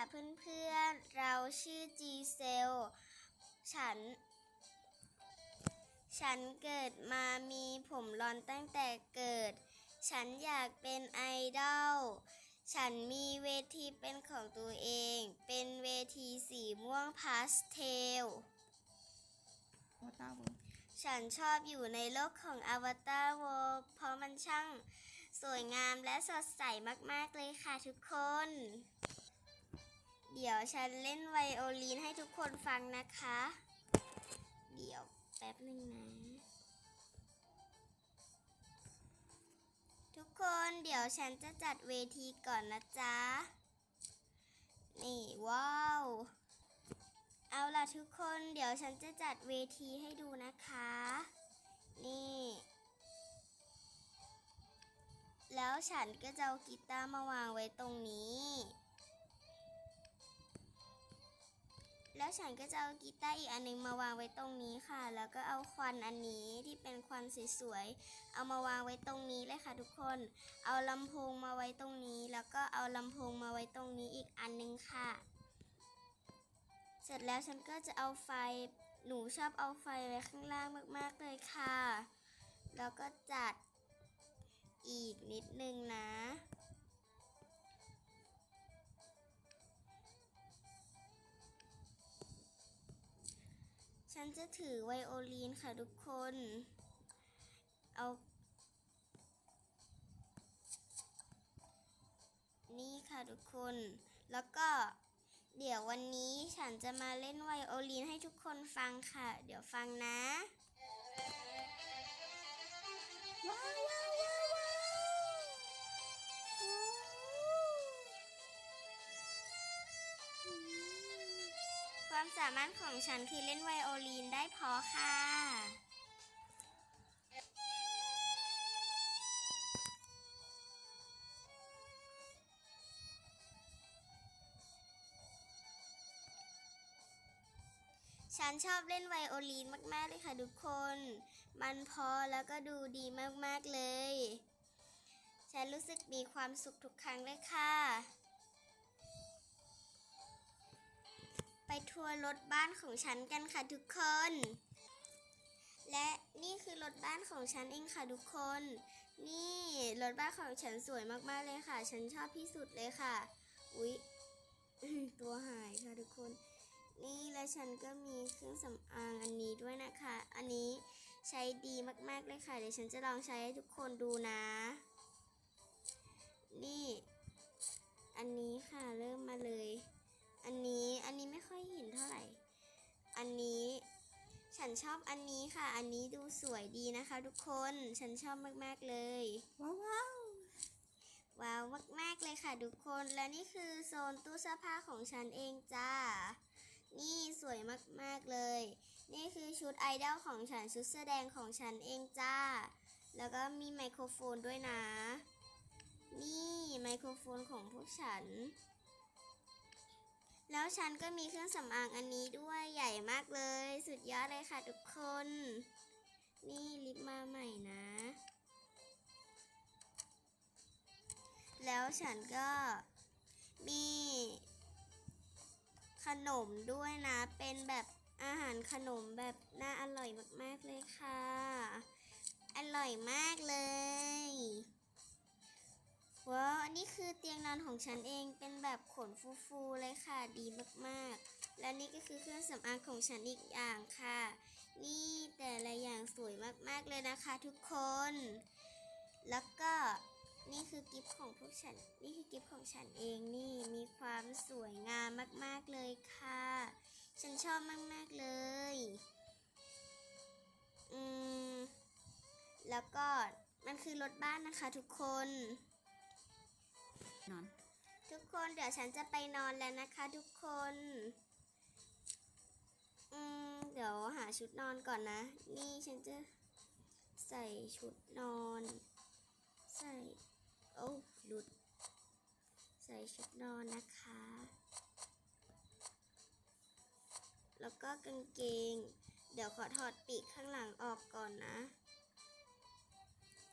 ค่ะเพื่อนๆ เราชื่อจีเซล ฉัน ฉันเกิดมามีผมรอนตั้งแต่เกิด ฉันอยากเป็นไอดอล ฉันมีเวทีเป็นของตัวเอง เป็นเวทีสีม่วงพาสเทลวอตาเวิร์ฉันชอบอยู่ในโลกของอวตารโวเพราะมันช่างสวยงามและสดใสมาก ๆ เลยค่ะทุกคน เดี๋ยวฉันเล่นไวโอลินให้ทุกคนฟังนะคะ เดี๋ยวแป๊บหนึ่งนะ ทุกคนเดี๋ยวฉันจะจัดเวทีก่อนนะจ๊ะ นี่ว้าว เอาล่ะทุกคนเดี๋ยวฉันจะจัดเวทีให้ดูนะคะ นี่ แล้วฉันก็จะเอากีตาร์มาวางไว้ตรงนี้ แล้วฉันก็จะเอากีตาร์อีกอันหนึงมาวางไว้ตรงนี้ค่ะ แล้วก็เอาควันอันนี้ที่เป็นควันสวยๆ เอามาวางไว้ตรงนี้เลยค่ะทุกคน เอาลำโพงมาไว้ตรงนี้ แล้วก็เอาลำโพงมาไว้ตรงนี้อีกอันหนึงค่ะ เสร็จแล้วฉันก็จะเอาไฟ หนูชอบเอาไฟไว้ข้างล่างมากๆเลยค่ะ แล้วก็จัดอีกนิดนึงนะ จะถือไวโอลินค่ะทุกคน เอา นี่ค่ะทุกคน แล้วก็เดี๋ยววันนี้ฉันจะมาเล่นไวโอลินให้ทุกคนฟังค่ะ เดี๋ยวฟังนะ ความสามารถของฉันคือเล่นไวโอลินได้พอค่ะ ฉันชอบเล่นไวโอลินมาก ๆ เลยค่ะทุกคน มันพอแล้วก็ดูดีมาก ๆ เลย ฉันรู้สึกมีความสุขทุกครั้งเลยค่ะ ไปทัวร์รถบ้านของฉันกันค่ะทุกคน และนี่คือรถบ้านของฉันเองค่ะทุกคน นี่รถบ้านของฉันสวยมากๆเลยค่ะ ฉันชอบที่สุดเลยค่ะ อุ๊ยตัวหายค่ะทุกคน นี่แล้วฉันก็มีเครื่องสำอางอันนี้ด้วยนะคะ อันนี้ใช้ดีมากๆเลยค่ะ เดี๋ยวฉันจะลองใช้ให้ทุกคนดูนะ นี่ อันนี้ค่ะเริ่มมาเลย อันนี้อัน อันนี้ ฉันชอบอันนี้ค่ะ อันนี้ดูสวยดีนะคะ ทุกคน ฉันชอบมากๆเลย ว้าวว้าวว้าวมากๆเลยค่ะ ทุกคน และนี่คือโซนตู้เสื้อผ้าของฉันเองจ้า นี่สวยมากๆเลย นี่คือชุดไอดอลของฉันชุดแสดงของฉันเองจ้า แล้วก็มีไมโครโฟนด้วยนะ นี่ไมโครโฟนของพวกฉัน แล้วฉันก็มีเครื่องสำอางอันนี้ด้วยใหญ่มากเลย สุดยอดเลยค่ะทุกคน นี่ลิปมาใหม่นะ แล้วฉันก็มีขนมด้วยนะ เป็นแบบอาหารขนมแบบน่าอร่อยมากๆเลยค่ะ อร่อยมากเลยว้าวอันนี้คือเต อนของฉันเองเป็นแบบขนฟูๆเลยค่ะดีมากๆ และนี่ก็คือเครื่องสำอางของฉันอีกอย่างค่ะ นี่แต่ละอย่างสวยมากๆเลยนะคะทุกคน แล้วก็นี่คือกิฟต์ของพวกฉัน นี่คือกิฟต์ของฉันเองนี่มีความสวยงามมากๆเลยค่ะ ฉันชอบมากๆเลย อืม แล้วก็มันคือรถบ้านนะคะทุกคน นอน ทุกคนเดี๋ยวฉันจะไปนอนแล้วนะคะ ทุกคน อืมเดี๋ยวหาชุดนอนก่อนนะ นี่ฉันจะใส่ชุดนอน ใส่โอ้หลุด ใส่ชุดนอนนะคะ แล้วก็กางเกง เดี๋ยวขอถอดปีกข้างหลังออกก่อนนะ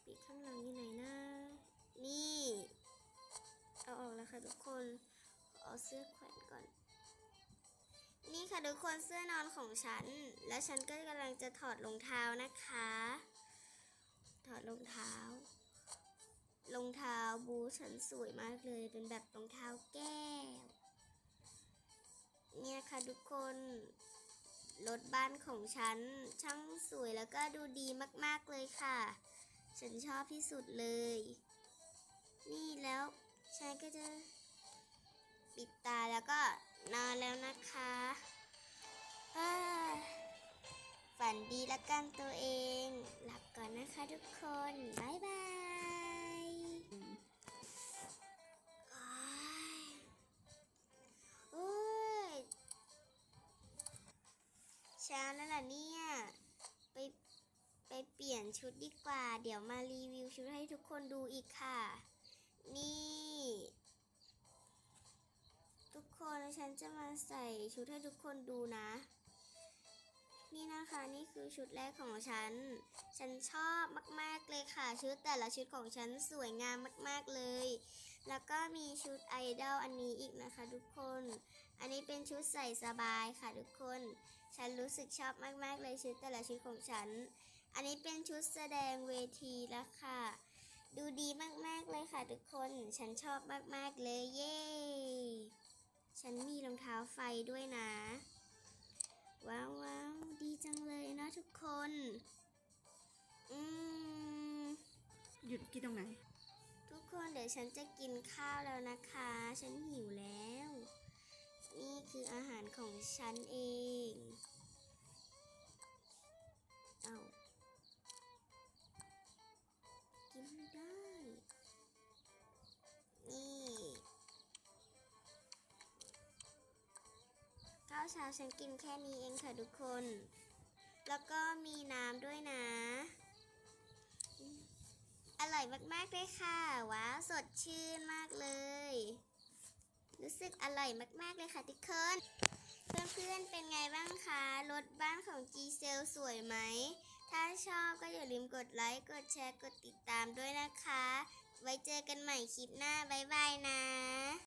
ปีกข้างหลังอยู่ไหน ค่ะทุกคนเอาเสื้อแขวนก่อน นี่ค่ะทุกคนเสื้อนอนของฉัน และฉันก็กำลังจะถอดรองเท้านะคะ ถอดรองเท้ารองเท้าบูฉันสวยมากเลยเป็นแบบรองเท้าแก้ว เนี่ยค่ะทุกคนรถบ้านของฉันช่างสวยแล้วก็ดูดีมากๆเลยค่ะ ฉันชอบที่สุดเลย นี่แล้ว ฉันก็จะปิดตาแล้วก็นอนแล้วนะคะฝันดีละกันตัวเอง หลับก่อนนะคะทุกคน บ๊ายบายอ้ายโอ้ยเช้าแล้วล่ะเนี่ย ไปไปเปลี่ยนชุดดีกว่า เดี๋ยวมารีวิวชุดให้ทุกคนดูอีกค่ะ นี่ ทุกคนฉันจะมาใส่ชุดให้ทุกคนดูนะ นี่นะคะนี่คือชุดแรกของฉัน ฉันชอบมากๆเลยค่ะชุดแต่ละชุดของฉันสวยงามมาก ๆเลย แล้วก็มีชุดไอดอลอันนี้อีกนะคะ ทุกคน อันนี้เป็นชุดใส่สบายค่ะทุกคน ฉันรู้สึกชอบมากๆเลยชุดแต่ละชุดของฉัน อันนี้เป็นชุดแสดงเวทีแล้วค่ะ ดูดีมากๆเลยค่ะทุกคน ฉันชอบมากๆเลยเย้ ฉันมีรองเท้าไฟด้วยนะ ว้าวว้าวดีจังเลยนะทุกคน อืม หยุดกินตรงไหน ทุกคนเดี๋ยวฉันจะกินข้าวแล้วนะคะ ฉันหิวแล้ว นี่คืออาหารของฉันเองาวเช้าฉันกินแค่นี้เองค่ะทุกคน แล้วก็มีน้ำด้วยนะ อร่อยมากๆเลยค่ะ ว้าว สดชื่นมากเลย รู้สึกอร่อยมากๆเลยค่ะทุกคนเพื่อนๆเป็นไงบ้างคะ รถบ้านของ G c e l สวยไหม ถ้าชอบก็อย่าลืมกดไลค์ กดแชร์ กดติดตามด้วยนะคะ ไว้เจอกันใหม่คลิปหน้า บ๊ายบายนะ